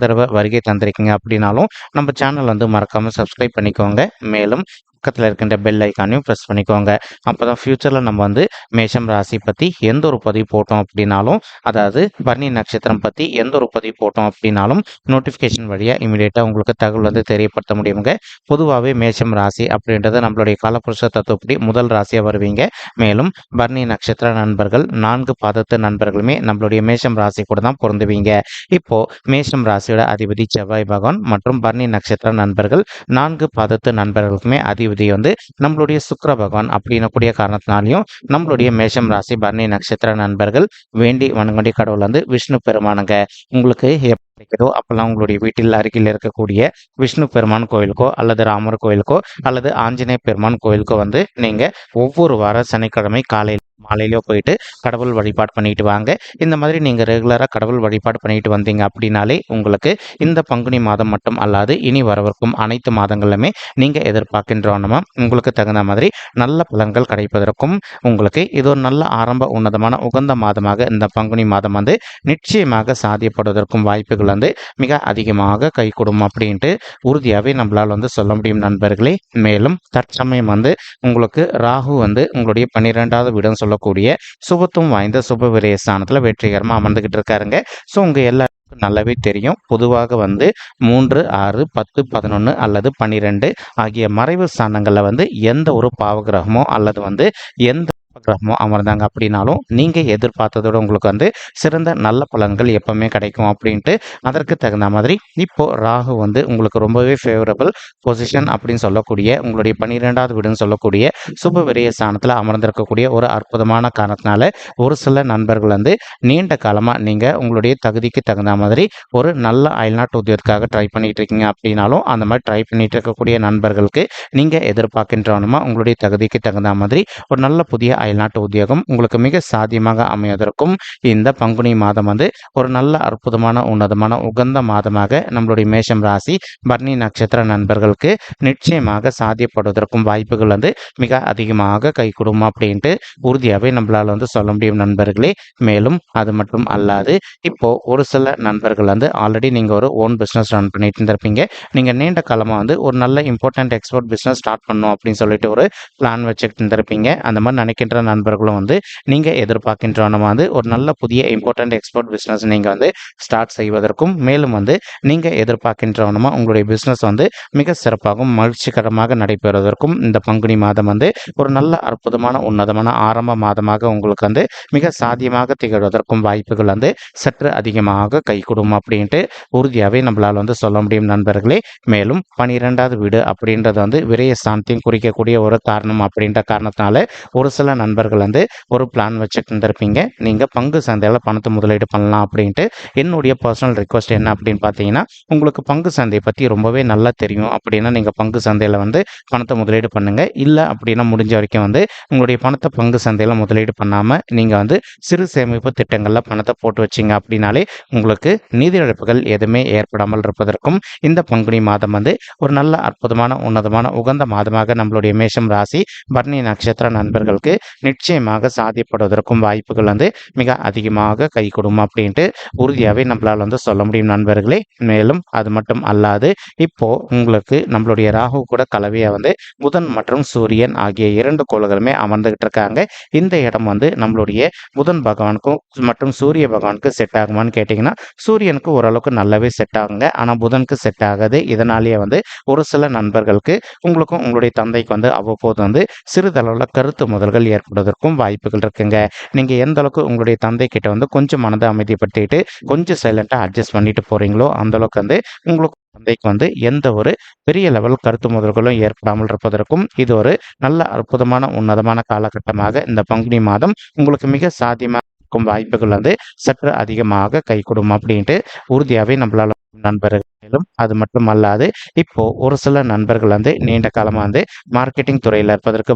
தடவை வருகை தந்திருக்கீங்க அப்படின்னாலும் நம்ம சேனல் வந்து மறக்காமல் சப்ஸ்கிரைப் பண்ணிக்கோங்க. மேலும் பக்கத்தில் இருக்கின்ற பெல் ஐக்கானையும் ப்ரெஸ் பண்ணிக்கோங்க. அப்போ தான் ஃப்யூச்சரில் நம்ம வந்து மேஷம் ராசி பற்றி எந்த ஒரு பதிவு போட்டோம் அப்படின்னாலும் அதாவது பர்ணி நட்சத்திரம் பற்றி எந்த ஒரு பதிவு போட்டோம் அப்படின்னாலும் நோட்டிஃபிகேஷன் வழியாக இமீடியட்டாக உங்களுக்கு தகவல் வந்து தெரியப்படுத்த முடியுங்க. பொதுவாகவே மேஷம் ராசி அப்படின்றது நம்மளுடைய காலப்புருஷ தத்துவப்படி முதல் ராசியாக வருவீங்க. மேலும் பர்ணி நட்சத்திர நண்பர்கள் நான்கு பாதத்து நண்பர்களுமே நம்மளுடைய மேஷம் ராசி கூட தான் பொருந்துவீங்க. இப்போ மேஷம் ராசியோட அதிபதி செவ்வாய் பகவான் மற்றும் பர்ணி நட்சத்திர நண்பர்கள் நான்கு பாதத்து நண்பர்களுக்குமே அதிபதி வந்து நம்மளுடைய சுக்கர பகவான் அப்படின்னக்கூடிய காரணத்தினாலையும் நம்மளுடைய மேஷம் ராசி பரணி நட்சத்திர நண்பர்கள் வேண்டி வணங்கக்கூடிய கடவுள் வந்து விஷ்ணு பெருமானுங்க. உங்களுக்கு எப்ப கிடைக்குதோ அப்பெல்லாம் உங்களுடைய வீட்டில் அருகில் இருக்கக்கூடிய விஷ்ணு பெருமான் கோயிலுக்கோ அல்லது ராமர் கோயிலுக்கோ அல்லது ஆஞ்சநேய பெருமான் கோயிலுக்கோ வந்து நீங்க ஒவ்வொரு வார சனிக்கிழமை காலையில் மாலையிலேயோ போயிட்டு கடவுள் வழிபாடு பண்ணிட்டு வாங்க. இந்த மாதிரி நீங்கள் ரெகுலராக கடவுள் வழிபாடு பண்ணிட்டு வந்தீங்க அப்படின்னாலே உங்களுக்கு இந்த பங்குனி மாதம் மட்டும் அல்லாது இனி வரவிருக்கும் அனைத்து மாதங்களிலுமே நீங்கள் எதிர்பார்க்கின்றோன்னா உங்களுக்கு தகுந்த மாதிரி நல்ல பலன்கள் கிடைப்பதற்கும் உங்களுக்கு இது ஒரு நல்ல ஆரம்ப உன்னதமான உகந்த மாதமாக இந்த பங்குனி மாதம் வந்து நிச்சயமாக சாதியப்படுவதற்கும் வாய்ப்புகள் வந்து மிக அதிகமாக கை கொடுக்கும் அப்படின்ட்டு உறுதியாகவே நம்மளால் வந்து சொல்ல முடியும் நண்பர்களே. மேலும் தற்சமயம் வந்து உங்களுக்கு ராகு வந்து உங்களுடைய பன்னிரெண்டாவது வீடுன்னு சொல்லக்கூடிய சுபத்துவம் வாய்ந்த சுப விரய ஸ்தானத்தில் வெற்றிகரமாக அமர்ந்துக்கிட்டு இருக்காருங்க. ஸோ உங்கள் எல்லாருக்கும் நல்லாவே தெரியும். பொதுவாக வந்து மூன்று ஆறு பத்து பதினொன்று அல்லது பன்னிரெண்டு ஆகிய மறைவு ஸ்தானங்களில் வந்து எந்த ஒரு பாவகிரகமோ அல்லது வந்து எந்த கிரகமோ அமர்ந்தாங்க அப்படின்னாலும் நீங்கள் எதிர்பார்த்ததோட உங்களுக்கு வந்து சிறந்த நல்ல பலன்கள் எப்பவுமே கிடைக்கும் அப்படின்ட்டு அதற்கு தகுந்த மாதிரி இப்போ ராகு வந்து உங்களுக்கு ரொம்பவே ஃபேவரபிள் பொசிஷன் அப்படின்னு சொல்லக்கூடிய உங்களுடைய பன்னிரெண்டாவது வீடுன்னு சொல்லக்கூடிய சுப விரைய ஸ்தானத்தில் அமர்ந்திருக்கக்கூடிய ஒரு அற்புதமான காரணத்தினால ஒரு சில நண்பர்கள் வந்து நீண்ட காலமாக நீங்கள் உங்களுடைய தகுதிக்கு தகுந்த மாதிரி ஒரு நல்ல அயல்நாட்டு உத்தியோகத்துக்காக ட்ரை பண்ணிட்டு இருக்கீங்க அப்படின்னாலும் அந்த மாதிரி ட்ரை பண்ணிட்டு இருக்கக்கூடிய நண்பர்களுக்கு நீங்கள் எதிர்பார்க்கின்றவனுமா உங்களுடைய தகுதிக்கு தகுந்த மாதிரி ஒரு நல்ல புதிய அயல்நாட்டு உத்தியோகம் உங்களுக்கு மிக சாத்தியமாக அமைவதற்கும் இந்த பங்குனி மாதம் வந்து ஒரு நல்ல அற்புதமான உன்னதமான உகந்த மாதமாக நம்மளுடைய மேஷம் ராசி பர்ணி நட்சத்திர நண்பர்களுக்கு நிச்சயமாக சாத்தியப்படுவதற்கும் வாய்ப்புகள் வந்து மிக அதிகமாக கை கொடுக்கும் அப்படின்ட்டு உறுதியாகவே நம்மளால் வந்து சொல்ல முடியும் நண்பர்களே. மேலும் அது மட்டும் அல்லாது இப்போ ஒரு சில நண்பர்கள் வந்து ஆல்ரெடி நீங்கள் ஒரு ஓன் பிஸ்னஸ் ரன் பண்ணிட்டு இருந்திருப்பீங்க. நீங்கள் நீண்ட காலமாக வந்து ஒரு நல்ல இம்பார்ட்டன்ட் எக்ஸ்போர்ட் பிஸ்னஸ் ஸ்டார்ட் பண்ணும் அப்படின்னு சொல்லிட்டு ஒரு பிளான் வச்சுக்கிட்டு இருந்திருப்பீங்க. அந்த மாதிரி நினைக்கின்ற நண்பர்களும் வந்து நீங்கள் எதிர்பார்க்கின்றவன வந்து ஒரு நல்ல புதிய இம்பார்ட்டண்ட் எக்ஸ்போர்ட் பிஸ்னஸ் நீங்கள் வந்து ஸ்டார்ட் செய்வதற்கும் மேலும் வந்து நீங்கள் எதிர்பார்க்கின்றவனமா உங்களுடைய பிஸ்னஸ் வந்து மிக சிறப்பாகவும் மகிழ்ச்சிகரமாக நடைபெறுவதற்கும் இந்த பங்குனி மாதம் வந்து ஒரு நல்ல அற்புதமான உன்னதமான ஆரம்ப மாதமாக உங்களுக்கு வந்து மிக சாத்தியமாக திகழ்வதற்கும் வாய்ப்புகள் வந்து சற்று அதிகமாக கைகூடும் அப்படின்ட்டு உறுதியாகவே நம்மளால் வந்து சொல்ல முடியும் நண்பர்களே. மேலும் பனிரெண்டாவது வீடு அப்படின்றது வந்து விரைய சாந்தியம் குறிக்கக்கூடிய ஒரு காரணம் அப்படின்ற காரணத்தினால ஒரு சில நண்பர்கள் நண்பர்கள் வந்து ஒரு பிளான் வச்சுட்டு இருந்திருப்பீங்க நீங்கள் பங்கு சந்தையில் பணத்தை முதலீடு பண்ணலாம் அப்படின்ட்டு என்னுடைய பர்சனல் ரிக்வஸ்ட் என்ன அப்படின்னு பார்த்தீங்கன்னா உங்களுக்கு பங்கு சந்தையை பற்றி ரொம்பவே நல்லா தெரியும் அப்படின்னா நீங்கள் பங்கு சந்தையில் வந்து பணத்தை முதலீடு பண்ணுங்கள் இல்லை அப்படின்னா முடிஞ்ச வரைக்கும் வந்து உங்களுடைய பணத்தை பங்கு சந்தையில் முதலீடு பண்ணாமல் நீங்கள் வந்து சிறு சேமிப்பு திட்டங்களில் பணத்தை போட்டு வச்சிங்க அப்படின்னாலே உங்களுக்கு நிதி இழப்புகள் எதுவுமே ஏற்படாமல் இருப்பதற்கும் இந்த பங்குனி மாதம் வந்து ஒரு நல்ல அற்புதமான உன்னதமான உகந்த மாதமாக நம்மளுடைய மேஷம் ராசி பர்ணி நட்சத்திர நண்பர்களுக்கு நிச்சயமாக சாதிப்படுவதற்கும் வாய்ப்புகள் வந்து மிக அதிகமாக கை கொடுக்கும் அப்படின்ட்டு உறுதியாகவே நம்மளால் வந்து சொல்ல முடியும் நண்பர்களே. மேலும் அது மட்டும் அல்லாது இப்போ உங்களுக்கு நம்மளுடைய ராகு கூட கலவையாக வந்து புதன் மற்றும் சூரியன் ஆகிய இரண்டு கோள்களுமே அமர்ந்துகிட்டு இருக்காங்க. இந்த இடம் வந்து நம்மளுடைய புதன் பகவானுக்கும் மற்றும் சூரிய பகவானுக்கு செட் ஆகுமான்னு கேட்டிங்கன்னா சூரியனுக்கு ஓரளவுக்கு நல்லாவே செட் ஆகுங்க. ஆனால் புதனுக்கு செட் ஆகாது. இதனாலேயே வந்து ஒரு சில நண்பர்களுக்கு உங்களுக்கும் உங்களுடைய தந்தைக்கு வந்து அவ்வப்போது வந்து சிறிதளவில் கருத்து முதல்கள் ஏற்படுவதற்கும் வாய்ப்புகள் இருக்குங்க. நீங்கள் எந்த அளவுக்கு உங்களுடைய தந்தை கிட்ட வந்து கொஞ்சம் மனதை அமைதிப்படுத்திட்டு கொஞ்சம் சைலண்ட்டாக அட்ஜஸ்ட் பண்ணிட்டு போகிறீங்களோ அந்த அளவுக்கு வந்து உங்களுக்கு தந்தைக்கு வந்து எந்த ஒரு பெரிய லெவல் கருத்து முதல்களும் ஏற்படாமல் இருப்பதற்கும் இது ஒரு நல்ல அற்புதமான உன்னதமான காலகட்டமாக இந்த பங்குனி மாதம் உங்களுக்கு மிக சாத்தியமாக இருக்கும் வாய்ப்புகள் வந்து சற்று அதிகமாக கை கொடுக்கும் அப்படின்ட்டு உறுதியாகவே நம்மளால நண்பர்களும் அது மட்டும் அல்லாது இப்போ ஒரு சில நண்பர்கள் வந்து நீண்ட காலமாக வந்து மார்க்கெட்டிங் துறையில் இருப்பதற்கு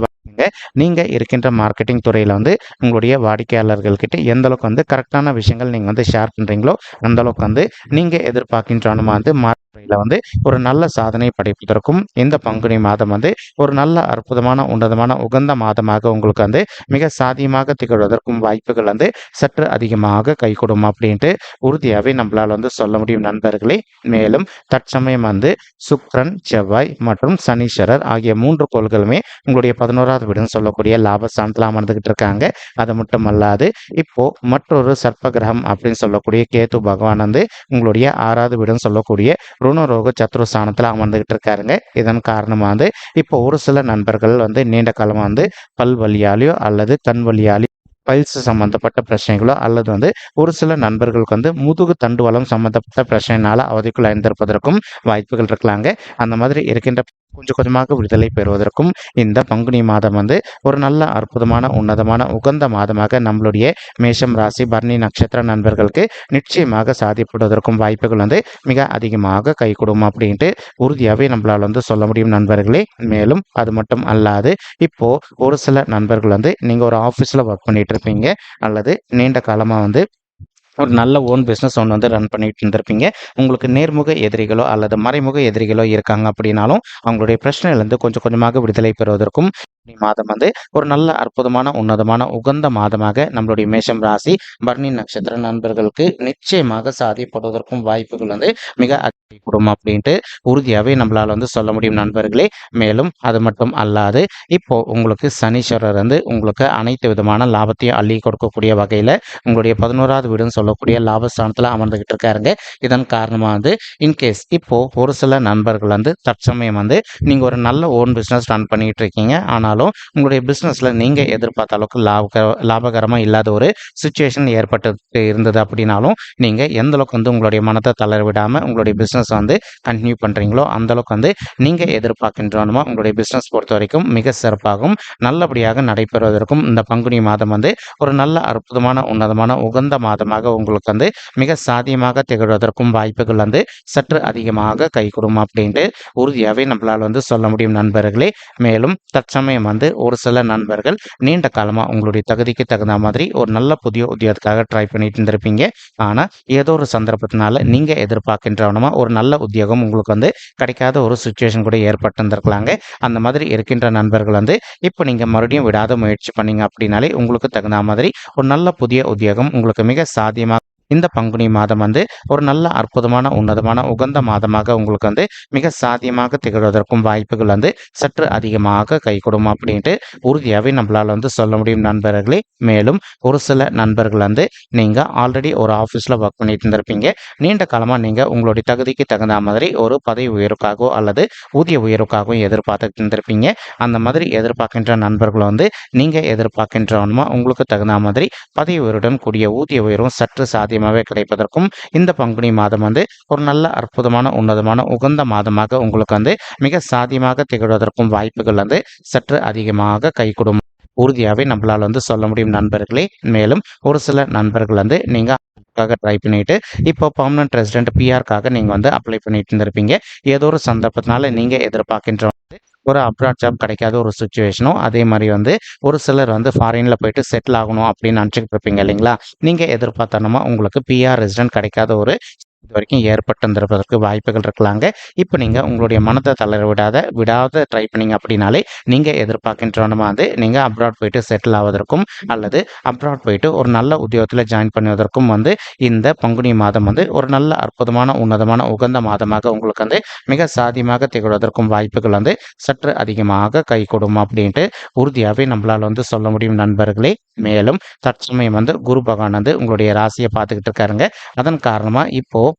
நீங்கள் இருக்கின்ற மார்க்கெட்டிங் துறையில் வந்து உங்களுடைய வாடிக்கையாளர்கள்கிட்ட எந்த அளவுக்கு வந்து கரெக்டான விஷயங்கள் நீங்கள் வந்து ஷேர் பண்ணுறீங்களோ அந்த அளவுக்கு வந்து நீங்கள் எதிர்பார்க்கின்றனமா வந்து மார்க்கெட்டில் வந்து ஒரு நல்ல சாதனை படைப்பதற்கும் இந்த பங்குனி மாதம் வந்து ஒரு நல்ல அற்புதமான உன்னதமான உகந்த மாதமாக உங்களுக்கு வந்து மிக சாதியமாக திகழ்வதற்கும் வாய்ப்புகள் வந்து சற்று அதிகமாக கைகூடும் அப்படின்ட்டு உறுதியாகவே நம்மளால் வந்து சொல்ல முடியும் நண்பர்களே. மேலும் தற்சமயம் வந்து சுக்ரன் செவ்வாய் மற்றும் சனீஸ்வரர் ஆகிய மூன்று கோள்களுமே உங்களுடைய பதினோராவது வீடுன்னு சொல்லக்கூடிய லாபஸ்தானத்தில் அமர்ந்துகிட்டு இருக்காங்க. அது மட்டும் அல்லாது இப்போ மற்றொரு சர்ப்ப கிரகம் அப்படின்னு சொல்லக்கூடிய கேத்து பகவான் வந்து உங்களுடைய ஆறாவது வீடுன்னு சொல்லக்கூடிய ருணரோக சத்ருஸ்தானத்தில் அமர்ந்துகிட்டு இருக்காருங்க இதன் காரணமாக வந்து இப்போ ஒரு சில நண்பர்கள் வந்து நீண்ட காலமாக வந்து பல் வழியாலேயோ அல்லது கண் வழியாலேயோ பல்ஸ் சம்பந்தப்பட்ட பிரச்சனைகளோ அல்லது வந்து ஒரு சில நண்பர்களுக்கு வந்து முதுகு தண்டுவளம் சம்பந்தப்பட்ட பிரச்சனைனால அவதிக்குள் அடைந்திருப்பதற்கும் வாய்ப்புகள் இருக்கலாங்க. அந்த மாதிரி இருக்கின்ற கொஞ்சம் கொஞ்சமாக விடுதலை பெறுவதற்கும் இந்த பங்குனி மாதம் வந்து ஒரு நல்ல அற்புதமான உன்னதமான உகந்த மாதமாக நம்மளுடைய மேஷம் ராசி பர்ணி நட்சத்திர நண்பர்களுக்கு நிச்சயமாக சாதிப்படுவதற்கும் வாய்ப்புகள் வந்து மிக அதிகமாக கை கொடுக்கும் அப்படின்ட்டு உறுதியாகவே நம்மளால் வந்து சொல்ல முடியும் நண்பர்களே. மேலும் அது மட்டும் அல்லாது இப்போ ஒரு சில நண்பர்கள் வந்து நீங்கள் ஒரு ஆஃபீஸில் ஒர்க் பண்ணிட்டு இருப்பீங்க. அல்லது நீண்ட காலமாக வந்து ஒரு நல்ல ஓன் பிஸ்னஸ் ஒன்று வந்து ரன் பண்ணிட்டு இருந்திருப்பீங்க. உங்களுக்கு நேர்முக எதிரிகளோ அல்லது மறைமுக எதிரிகளோ இருக்காங்க அப்படின்னாலும் அவங்களுடைய பிரச்சனையிலேருந்து கொஞ்சம் கொஞ்சமாக விடுதலை பெறுவதற்கும் மாதம் வந்து ஒரு நல்ல அற்புதமான உன்னதமான உகந்த மாதமாக நம்மளுடைய மேஷம் ராசி பர்ணி நட்சத்திர நண்பர்களுக்கு நிச்சயமாக சாதிப்படுவதற்கும் வாய்ப்புகள் வந்து மிக அதிகப்படும் அப்படின்ட்டு உறுதியாகவே நம்மளால் வந்து சொல்ல முடியும் நண்பர்களே. மேலும் அது மட்டும் அல்லாது இப்போ உங்களுக்கு சனீஸ்வரர் வந்து உங்களுக்கு அனைத்து விதமான லாபத்தையும் அள்ளி கொடுக்கக்கூடிய வகையில் உங்களுடைய பதினோராவது வீடுன்னு சொல்லக்கூடிய லாபஸ்தானத்தில் அமர்ந்துகிட்டு இருக்காருங்க. இதன் காரணமாக வந்து இன்கேஸ் இப்போ ஒரு சில நண்பர்கள் வந்து தற்சமயம் வந்து நீங்கள் ஒரு நல்ல ஓன் பிஸ்னஸ் ரன் பண்ணிக்கிட்டு இருக்கீங்க. ஆனால் இருந்தாலும் உங்களுடைய பிஸ்னஸில் நீங்கள் எதிர்பார்த்த அளவுக்கு லாபக லாபகரமாக இல்லாத ஒரு சுச்சுவேஷன் ஏற்பட்டு இருந்தது அப்படின்னாலும் நீங்கள் எந்த அளவுக்கு வந்து உங்களுடைய மனத்தை தளர விடாமல் உங்களுடைய பிஸ்னஸ் வந்து கண்டினியூ பண்ணுறீங்களோ அந்த அளவுக்கு வந்து நீங்கள் எதிர்பார்க்கின்றோனுமா உங்களுடைய பிஸ்னஸ் பொறுத்த வரைக்கும் மிக சிறப்பாகவும் நல்லபடியாக நடைபெறுவதற்கும் இந்த பங்குனி மாதம் வந்து ஒரு நல்ல அற்புதமான உன்னதமான உகந்த மாதமாக உங்களுக்கு வந்து மிக சாத்தியமாக திகழ்வதற்கும் வாய்ப்புகள் வந்து சற்று அதிகமாக கைகூடும் அப்படின்ட்டு உறுதியாகவே நம்மளால் வந்து சொல்ல முடியும் நண்பர்களே. மேலும் தற்சமயம் வந்து ஒரு சில நண்பர்கள் நீண்ட காலமாக உங்களுடைய தகுதிக்கு தகுந்த மாதிரி ஒரு நல்ல புதிய உத்தியோகத்துக்காக ட்ரை பண்ணிட்டு இருந்திருப்பீங்க. ஆனால் ஏதோ ஒரு சந்தர்ப்பத்தினால நீங்கள் எதிர்பார்க்கின்றவனமா ஒரு நல்ல உத்தியோகம் உங்களுக்கு வந்து கிடைக்காத ஒரு சுச்சுவேஷன் கூட ஏற்பட்டு இருந்திருக்கலாங்க அந்த மாதிரி இருக்கின்ற நண்பர்கள் வந்து இப்போ நீங்கள் மறுபடியும் விடாத முயற்சி பண்ணீங்க அப்படின்னாலே உங்களுக்கு தகுந்த மாதிரி ஒரு நல்ல புதிய உத்தியோகம் உங்களுக்கு மிக சாத்தியமாக இந்த பங்குனி மாதம் வந்து ஒரு நல்ல அற்புதமான உன்னதமான உகந்த மாதமாக உங்களுக்கு வந்து மிக சாத்தியமாக திகழ்வதற்கும் வாய்ப்புகள் வந்து சற்று அதிகமாக கை அப்படின்ட்டு உறுதியாகவே நம்மளால் வந்து சொல்ல முடியும் நண்பர்களே. மேலும் ஒரு சில நண்பர்கள் வந்து நீங்கள் ஆல்ரெடி ஒரு ஆஃபீஸில் ஒர்க் பண்ணிட்டு இருந்திருப்பீங்க. நீண்ட காலமாக நீங்கள் உங்களுடைய தகுதிக்கு தகுந்த மாதிரி ஒரு பதவி உயர்வுக்காகவோ அல்லது ஊதிய உயர்வுக்காகவும் எதிர்பார்த்துட்டு இருந்திருப்பீங்க. அந்த மாதிரி எதிர்பார்க்கின்ற நண்பர்கள் வந்து நீங்கள் எதிர்பார்க்கின்றவனுமா? உங்களுக்கு தகுந்த மாதிரி பதவி உயர்வுடன் கூடிய ஊதிய உயர்வும் சற்று நிச்சயமாகவே கிடைப்பதற்கும் இந்த பங்குனி மாதம் வந்து ஒரு நல்ல அற்புதமான உன்னதமான உகந்த மாதமாக உங்களுக்கு வந்து மிக சாத்தியமாக திகழ்வதற்கும் வாய்ப்புகள் வந்து சற்று அதிகமாக கைகூடும். உறுதியாகவே நம்மளால் வந்து சொல்ல முடியும் நண்பர்களே. மேலும் ஒரு சில நண்பர்கள் வந்து நீங்கள் ட்ரை பண்ணிட்டு இப்போ பர்மனன்ட் ரெசிடென்ட் பிஆர்க்காக நீங்கள் வந்து அப்ளை பண்ணிட்டு இருந்திருப்பீங்க. ஏதோ ஒரு சந்தர்ப்பத்தினால நீங்கள் எதிர்பார்க்கின்ற ஒரு அப்ராட் ஜாப் கிடைக்காத ஒரு சுச்சுவேஷனும் அதே மாதிரி வந்து ஒரு சிலர் வந்து ஃபாரினில் போயிட்டு செட்டில் ஆகணும் அப்படின்னு நினச்சிக்கிட்டு இருப்பீங்க இல்லைங்களா? நீங்கள் எதிர்பார்த்தனமா உங்களுக்கு பிஆர் ரெசிடென்ட் கிடைக்காத ஒரு இது வரைக்கும் ஏற்பட்டிருந்திருப்பதற்கு வாய்ப்புகள் இருக்கலாங்க. இப்போ நீங்கள் உங்களுடைய மனதை தளர விடாத விடாத ட்ரை பண்ணிங்க அப்படின்னாலே நீங்கள் எதிர்பார்க்கின்றனமா வந்து நீங்கள் அப்ராட் போயிட்டு செட்டில் ஆவதற்கும் அல்லது அப்ராட் போயிட்டு ஒரு நல்ல உத்தியோகத்தில் ஜாயின் பண்ணுவதற்கும் வந்து இந்த பங்குனி மாதம் வந்து ஒரு நல்ல அற்புதமான உன்னதமான உகந்த மாதமாக உங்களுக்கு வந்து மிக சாதியமாக திகழ்வதற்கும் வாய்ப்புகள் வந்து சற்று அதிகமாக கை கொடுக்கும் அப்படின்ட்டு உறுதியாகவே நம்மளால் வந்து சொல்ல முடியும் நண்பர்களே. மேலும் தற்சமயம் வந்து குரு பகவான் வந்து உங்களுடைய ராசியை பார்த்துக்கிட்டு இருக்காருங்க. அதன் காரணமாக இப்போது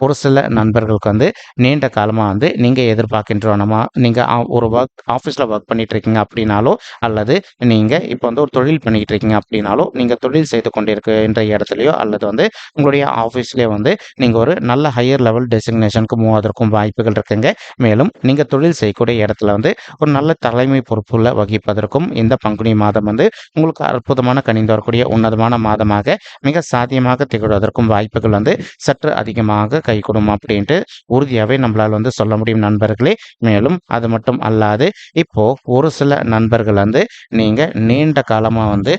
ஒரு சில நண்பர்களுக்கு வந்து நீண்ட காலமாக வந்து நீங்கள் எதிர்பார்க்கின்றோனமா நீங்கள் ஒரு ஒர்க் ஆஃபீஸில் ஒர்க் பண்ணிட்டு இருக்கீங்க அப்படின்னாலோ அல்லது நீங்கள் இப்போ வந்து ஒரு தொழில் பண்ணிக்கிட்டு இருக்கீங்க அப்படின்னாலோ நீங்கள் தொழில் செய்து கொண்டிருக்கின்ற இடத்துலையோ அல்லது வந்து உங்களுடைய ஆஃபீஸ்லேயே வந்து நீங்கள் ஒரு நல்ல ஹையர் லெவல் டெசிக்னேஷனுக்கு மூவ் வாய்ப்புகள் இருக்குங்க. மேலும் நீங்கள் தொழில் செய்யக்கூடிய இடத்துல வந்து ஒரு நல்ல தலைமை பொறுப்புள்ள வகிப்பதற்கும் இந்த பங்குனி மாதம் வந்து உங்களுக்கு அற்புதமான கணிந்து வரக்கூடிய உன்னதமான மாதமாக மிக சாத்தியமாக திகழ்வதற்கும் வாய்ப்புகள் வந்து சற்று அதிகமாக கைகூடும் அப்படின்ட்டு உறுதியாகவே நம்மளால் வந்து சொல்ல முடியும் நண்பர்களே. மேலும் அது மட்டும் அல்லாது இப்போ ஒரு சில நண்பர்கள் வந்து நீங்கள் நீண்ட காலமாக வந்து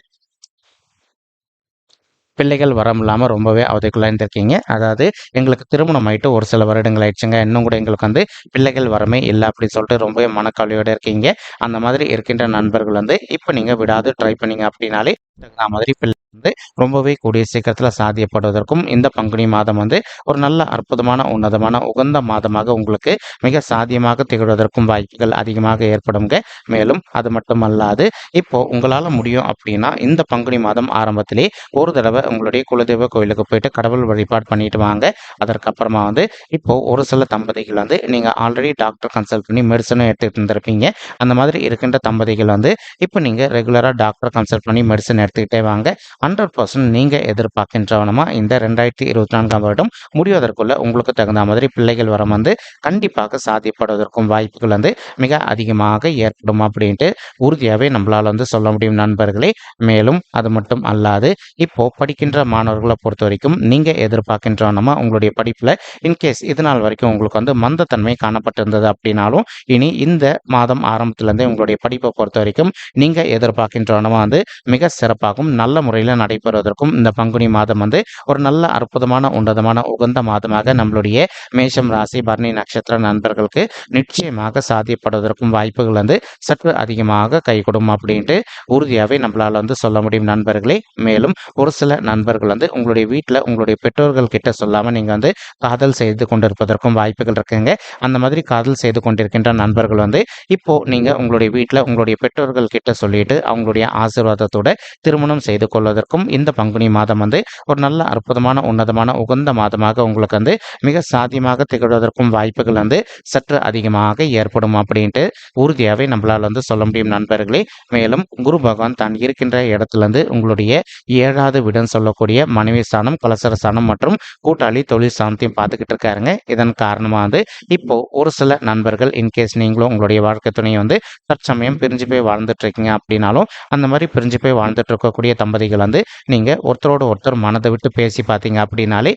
பிள்ளைகள் வரம் இல்லாமல் ரொம்பவே அவதிக்குள்ளாயிருந்திருக்கீங்க அதாவது எங்களுக்கு திருமணம் ஆயிட்டு ஒரு சில வருடங்கள் ஆயிடுச்சுங்க. இன்னும் கூட எங்களுக்கு வந்து பிள்ளைகள் வரமே இல்லை அப்படின்னு சொல்லிட்டு ரொம்பவே மனக்கவலையோடு இருக்கீங்க. அந்த மாதிரி இருக்கின்ற நண்பர்கள் வந்து இப்போ நீங்கள் விடாது ட்ரை பண்ணீங்க அப்படின்னாலே தகுந்த மாதிரி பிள்ளை வந்து ரொம்பவே கூடிய சீக்கிரத்தில் சாதியப்படுவதற்கும் இந்த பங்குனி மாதம் வந்து ஒரு நல்ல அற்புதமான உன்னதமான உகந்த மாதமாக உங்களுக்கு மிக சாதியமாக திகழ்வதற்கும் வாய்ப்புகள் அதிகமாக ஏற்படுங்க மேலும் அது மட்டும் அல்லாது இப்போ உங்களால் முடியும் அப்படின்னா இந்த பங்குனி மாதம் ஆரம்பத்திலே ஒரு தடவை உங்களுடைய குலதெய்வ கோயிலுக்கு போயிட்டு கடவுள் வழிபாடு பண்ணிட்டு வாங்க. அதற்கப்புறமா வந்து இப்போ ஒரு சில தம்பதிகள் வந்து நீங்கள் ஆல்ரெடி டாக்டர் கன்சல்ட் பண்ணி மெடிசனும் எடுத்துகிட்டு இருந்திருப்பீங்க. அந்த மாதிரி இருக்கின்ற தம்பதிகள் வந்து இப்போ நீங்கள் ரெகுலராக டாக்டர் கன்சல்ட் பண்ணி மெடிசன் எடுத்துக்கிட்டே வாங்க. ஹண்ட்ரட் பர்சன்ட் நீங்கள் எதிர்பார்க்கின்றவனமாக இந்த ரெண்டாயிரத்தி இருபத்தி நான்காம் வருடம் முடிவதற்குள்ள உங்களுக்கு தகுந்த மாதிரி பிள்ளைகள் வரம் வந்து கண்டிப்பாக சாத்தியப்படுவதற்கும் வாய்ப்புகள் வந்து மிக அதிகமாக ஏற்படும் அப்படின்ட்டு உறுதியாகவே நம்மளால் வந்து சொல்ல முடியும் நண்பர்களே. மேலும் அது மட்டும் அல்லாது இப்போ படிக்கின்ற மாணவர்களை பொறுத்த வரைக்கும் நீங்கள் எதிர்பார்க்கின்றவனமா உங்களுடைய படிப்பில் இன்கேஸ் இது நாள் வரைக்கும் உங்களுக்கு வந்து மந்தத்தன்மை காணப்பட்டிருந்தது அப்படின்னாலும் இனி இந்த மாதம் ஆரம்பத்துலேருந்தே உங்களுடைய படிப்பை பொறுத்த வரைக்கும் நீங்கள் எதிர்பார்க்கின்றவனமா வந்து மிக சிறப்பு சிறப்பாகவும் நல்ல முறையில் நடைபெறுவதற்கும் இந்த பங்குனி மாதம் வந்து ஒரு நல்ல அற்புதமான உன்னதமான உகந்த மாதமாக நம்மளுடைய மேஷம் ராசி பரணி நட்சத்திர நண்பர்களுக்கு நிச்சயமாக சாத்தியப்படுவதற்கும் வாய்ப்புகள் வந்து சற்று அதிகமாக கை கொடுக்கும் அப்படின்ட்டு உறுதியாகவே நம்மளால் வந்து சொல்ல முடியும் நண்பர்களே. மேலும் ஒரு சில நண்பர்கள் வந்து உங்களுடைய வீட்டில் உங்களுடைய பெற்றோர்கள் கிட்ட சொல்லாமல் நீங்கள் வந்து காதல் செய்து கொண்டிருப்பதற்கும் வாய்ப்புகள் இருக்குங்க. அந்த மாதிரி காதல் செய்து கொண்டிருக்கின்ற நண்பர்கள் வந்து இப்போ நீங்கள் உங்களுடைய வீட்டில் உங்களுடைய பெற்றோர்கள் கிட்ட சொல்லிட்டு அவங்களுடைய ஆசீர்வாதத்தோட திருமணம் செய்து கொள்வதற்கும் இந்த பங்குனி மாதம் வந்து ஒரு நல்ல அற்புதமான உன்னதமான உகந்த மாதமாக உங்களுக்கு வந்து மிக சாத்தியமாக திகழ்வதற்கும் வாய்ப்புகள் வந்து சற்று அதிகமாக ஏற்படும் அப்படின்ட்டு உறுதியாகவே நம்மளால் வந்து சொல்ல முடியும் நண்பர்களே. மேலும் குரு பகவான் தான் இருக்கின்ற இடத்துல இருந்து உங்களுடைய ஏழாவது விடன் சொல்லக்கூடிய மனைவி ஸ்தானம் கலசர ஸ்தானம் மற்றும் கூட்டாளி தொழில் ஸ்தானத்தையும் பார்த்துக்கிட்டு இருக்காருங்க. இதன் காரணமாக வந்து இப்போ ஒரு சில நண்பர்கள் இன்கேஸ் நீங்களும் உங்களுடைய வாழ்க்கை துணையை வந்து தற்சமயம் பிரிஞ்சு போய் வாழ்ந்துட்டு இருக்கீங்க அப்படின்னாலும் அந்த மாதிரி பிரிஞ்சு போய் வாழ்ந்துட்டு இருக்கக்கூடிய தம்பதிகள் வந்து நீங்கள் ஒருத்தரோட ஒருத்தர் மனதை விட்டு பேசி பார்த்தீங்க அப்படின்னாலே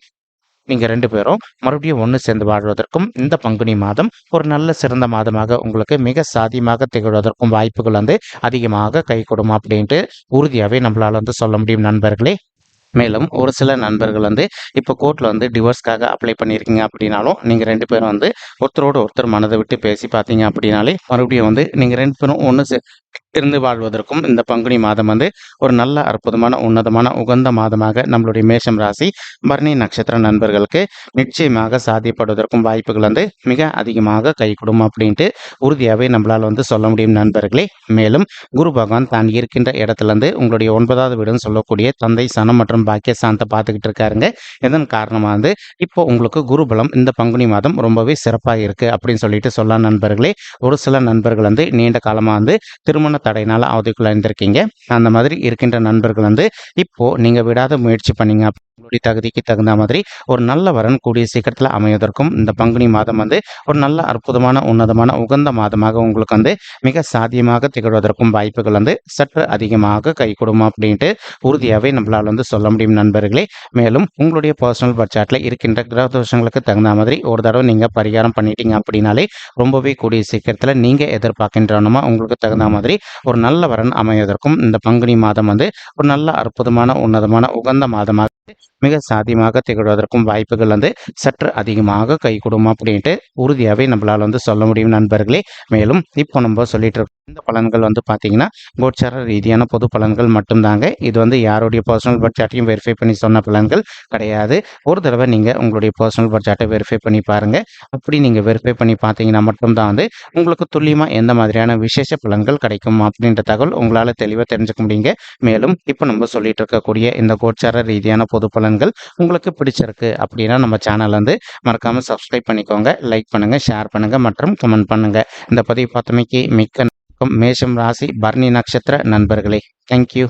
நீங்கள் ரெண்டு பேரும் மறுபடியும் ஒன்று சேர்ந்து வாழ்வதற்கும் இந்த பங்குனி மாதம் ஒரு நல்ல சிறந்த மாதமாக உங்களுக்கு மிக சாதியமாக திகழ்வதற்கும் வாய்ப்புகள் வந்து அதிகமாக கை கொடுமா அப்படின்ட்டு உறுதியாகவே நம்மளால் வந்து சொல்ல முடியும் நண்பர்களே. மேலும் ஒரு சில நண்பர்கள் வந்து இப்போ கோர்ட்டில் வந்து டிவோர்ஸ்க்காக அப்ளை பண்ணியிருக்கீங்க அப்படின்னாலும் நீங்கள் ரெண்டு பேரும் வந்து ஒருத்தரோடு ஒருத்தர் மனதை விட்டு பேசி பார்த்தீங்க அப்படின்னாலே மறுபடியும் வந்து நீங்கள் ரெண்டு பேரும் ஒன்று இருந்து வாழ்வதற்கும் இந்த பங்குனி மாதம் வந்து ஒரு நல்ல அற்புதமான உன்னதமான உகந்த மாதமாக நம்மளுடைய மேஷம் ராசி பரணி நட்சத்திர நண்பர்களுக்கு நிச்சயமாக சாத்தியப்படுவதற்கும் வாய்ப்புகள் வந்து மிக அதிகமாக கைகூடும் அப்படின்ட்டு உறுதியாகவே நம்மளால் வந்து சொல்ல முடியும் நண்பர்களே. மேலும் குரு பகவான் தான் இருக்கின்ற இடத்துலேருந்து உங்களுடைய ஒன்பதாவது வீடுன்னு சொல்லக்கூடிய தந்தை சனம் மற்றும் பாக்கிய சாந்தை பார்த்துக்கிட்டு இருக்காருங்க. இதன் காரணமாக வந்து இப்போ உங்களுக்கு குருபலம் இந்த பங்குனி மாதம் ரொம்பவே சிறப்பாக இருக்குது அப்படின்னு சொல்லிட்டு சொல்லலாம் நண்பர்களே. ஒரு சில நண்பர்கள் வந்து நீண்ட காலமாக வந்து திருமண தடையினால் அவதிக்குள்ளாயிருந்திருக்கீங்க அந்த மாதிரி இருக்கின்ற நண்பர்கள் வந்து இப்போது நீங்கள் விடாத முயற்சி பண்ணீங்க உங்களுடைய தகுதிக்கு தகுந்த மாதிரி ஒரு நல்ல வரன் கூடிய சீக்கிரத்தில் அமைவதற்கும் இந்த பங்குனி மாதம் வந்து ஒரு நல்ல அற்புதமான உன்னதமான உகந்த மாதமாக உங்களுக்கு வந்து மிக சாத்தியமாக திகழ்வதற்கும் வாய்ப்புகள் வந்து சற்று அதிகமாக கை கொடுமா அப்படின்ட்டு உறுதியாகவே நம்மளால் வந்து சொல்ல முடியும் நண்பர்களே. மேலும் உங்களுடைய பர்சனல் பட்ஜெட்டில் இருக்கின்ற கிரக தோஷங்களுக்கு தகுந்த மாதிரி ஒரு தடவை நீங்கள் பரிகாரம் பண்ணிட்டீங்க அப்படின்னாலே ரொம்பவே கூடிய சீக்கிரத்தில் நீங்கள் எதிர்பார்க்கின்றனமா உங்களுக்கு தகுந்த மாதிரி ஒரு நல்ல வரன் அமைவதற்கும் இந்த பங்குனி மாதம் வந்து ஒரு நல்ல அற்புதமான உன்னதமான உகந்த மாதமாக மிக சாத்தியமாக திகழ்வதற்கும் வாய்ப்புகள் வந்து சற்று அதிகமாக கை கொடுமா அப்படின்ட்டு உறுதியாகவே நம்மளால் வந்து சொல்ல முடியும் நண்பர்களே. மேலும் இப்போ நம்ம சொல்லிட்டு இருக்கோம் இந்த பலன்கள் வந்து பார்த்தீங்கன்னா கோச்சார ரீதியான பொது பலன்கள் மட்டும்தாங்க. இது வந்து யாருடைய பர்சனல் பட்ஜெட்டையும் வெரிஃபை பண்ணி சொன்ன பலன்கள் கிடையாது. ஒரு தடவை நீங்கள் உங்களுடைய பர்சனல் பட்ஜெட்டை வெரிஃபை பண்ணி பாருங்கள் அப்படி நீங்கள் வெரிஃபை பண்ணி பார்த்தீங்கன்னா மட்டும்தான் வந்து உங்களுக்கு துல்லியமாக எந்த மாதிரியான விசேஷ பலன்கள் கிடைக்கும் அப்படின்ற தகவல் உங்களால் தெளிவாக தெரிஞ்சுக்க முடியுங்க. மேலும் இப்போ நம்ம சொல்லிட்டு இருக்கக்கூடிய இந்த கோச்சார ரீதியான பொது பொது பலன்கள் உங்களுக்கு பிடிச்சிருக்கு அப்படின்னா நம்ம சேனல் வந்து மறக்காமல் சப்ஸ்கிரைப் பண்ணிக்கோங்க லைக் பண்ணுங்கள் ஷேர் பண்ணுங்கள் மற்றும் கமெண்ட் பண்ணுங்கள் இந்த பதிவு பார்த்தமைக்கு மிக்க மேஷம் ராசி பரணி நட்சத்திர நண்பர்களே தேங்க்யூ